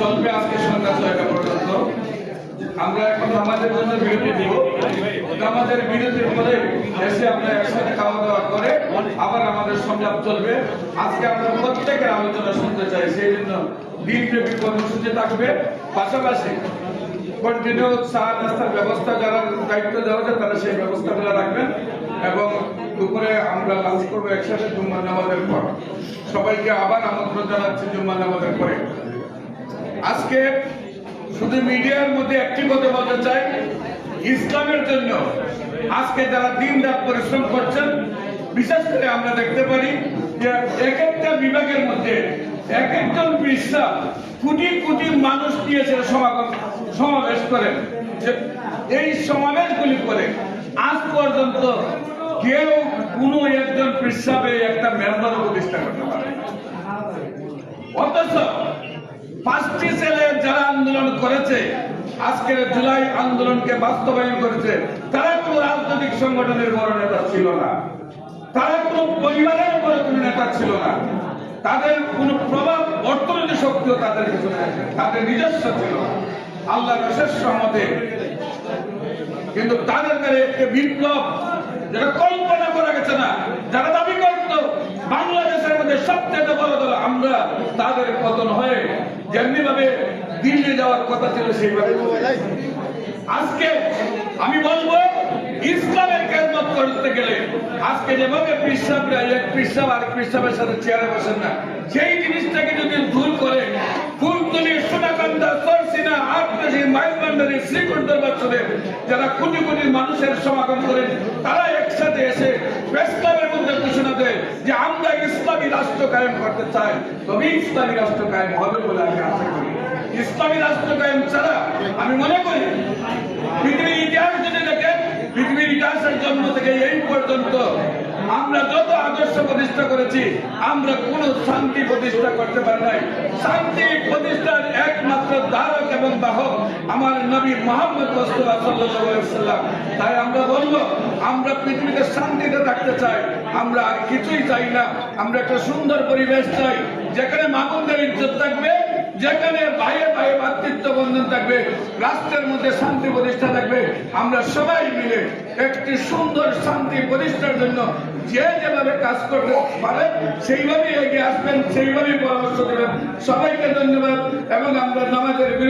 চলবে আজকে সন্ধ্যা ছয়টা পর্যন্ত। আমরা এখন আমাদের জন্য বিরতি দিব আমাদের বিরতির পরে এসে আমরা একসাথে খাওয়া দাওয়া করে আবার আমাদের সংলাপ চলবে। আজকে আমরা প্রত্যেকের আলোচনা শুনতে চাই, সেই জন্য দিনব্যাপী কর্মসূচি থাকবে। পাশাপাশি কন্টিনিউ চা নাস্তার ব্যবস্থা যারা দায়িত্ব দেওয়া যায়, তারা সেই ব্যবস্থাগুলো রাখবেন এবং দুপুরে আমরা লাঞ্চ করব একসাথে জুম্মা নামাজের পর। সবাইকে আবার আমন্ত্রণ জানাচ্ছি জুম্মা নামাজের পরে। আজকে শুধু মিডিয়ার মধ্যে একটি কথা বলতে চাই, ইসলামের জন্য আজকে যারা দিন রাত পরিশ্রম করছেন, বিশেষ করে আমরা দেখতে পারি যে এক একটা বিভাগের মধ্যে এক একজন বিশ্বাস কোটি কোটি মানুষ নিয়ে সমাগম, সমাবেশ করেন এই সমাবেশগুলি করে আজ পর্যন্ত কেউ কোনো একজন পৃষ্ঠাবে একটা মেম্বার প্রতিষ্ঠা করতে পারে অথচ পাঁচটি ছেলে যারা আন্দোলন করেছে আজকের জুলাই আন্দোলনকে বাস্তবায়ন করেছে, তারা কোন রাজনৈতিক সংগঠনের বড় নেতা ছিল না। তারা কোন পরিবারের বড় কোন নেতা ছিল না। তাদের কোন প্রভাব অর্থনৈতিক শক্তিও তাদের কিছু। তাদের নিজস্ব ছিল। আল্লাহ বিশেষ সহমতে কিন্তু তাদের একটি বিপ্লব যেটা কল্পনা করা গেছে না যারা দাবি করত বাংলাদেশের মধ্যে সবচেয়ে বড় দল আমরা, তাদের পতন হয়ে যেমনি ভাবে দিল্লি যাওয়ার কথা ছিল সেইভাবে। আজকে আমি বলব, ইসলামের খেদমত করতে গেলে আজকে যেভাবে পিসাবরা এক পিসাব আর পিসাবের সাথে চেয়ারে বসেন না, সেই জিনিসটাকে যদি দূর করে ফুলতলি সোনাকান্দা, সরসিনা আটনাসি মাইলবান্ডারি শ্রীকণ্ঠের বছরে যারা কোটি কোটি মানুষের সমাগম করেন, তারা একসাথে এসে প্রেস ক্লাবের মধ্যে ঘোষণা দেয় যে আমরা ইসলামী রাষ্ট্র কায়েম করতে চাই তবে ইসলামী রাষ্ট্র কায়েম হবে বলে আমি আশা করি। ইসলামী রাষ্ট্র কায়েম ছাড়া আমি মনে করি পৃথিবীর ইতিহাস যদি দেখেন, পৃথিবীর ইতিহাসের জন্ম থেকে এই পর্যন্ত আমরা যত আদর্শ প্রতিষ্ঠা করেছি, আমরা কোন শান্তি প্রতিষ্ঠা করতে পারি নাই। শান্তি প্রতিষ্ঠার একমাত্র ধারক এবং বাহক আমার নবী মোহাম্মদ মুস্তফা সাল্লাম তাই আমরা আমরা পৃথিবীতে শান্তিতে থাকতে চাই, আমরা আর কিছুই চাই না। আমরা একটা সুন্দর পরিবেশ চাই, যেখানে মামুনদের ইজ্জত থাকবে, যেখানে ভাইয়ে ভাইয়ে ভাতৃত্ব বন্ধন থাকবে, রাষ্ট্রের মধ্যে শান্তি প্রতিষ্ঠা থাকবে। আমরা সবাই মিলে একটি সুন্দর শান্তি প্রতিষ্ঠার জন্য যে যেভাবে কাজ করতে পারে, সেইভাবেই এগিয়ে আসবেন, সেইভাবেই পরামর্শ দেবেন। সবাইকে ধন্যবাদ, এবং আমরা নামাজের বিরুদ্ধে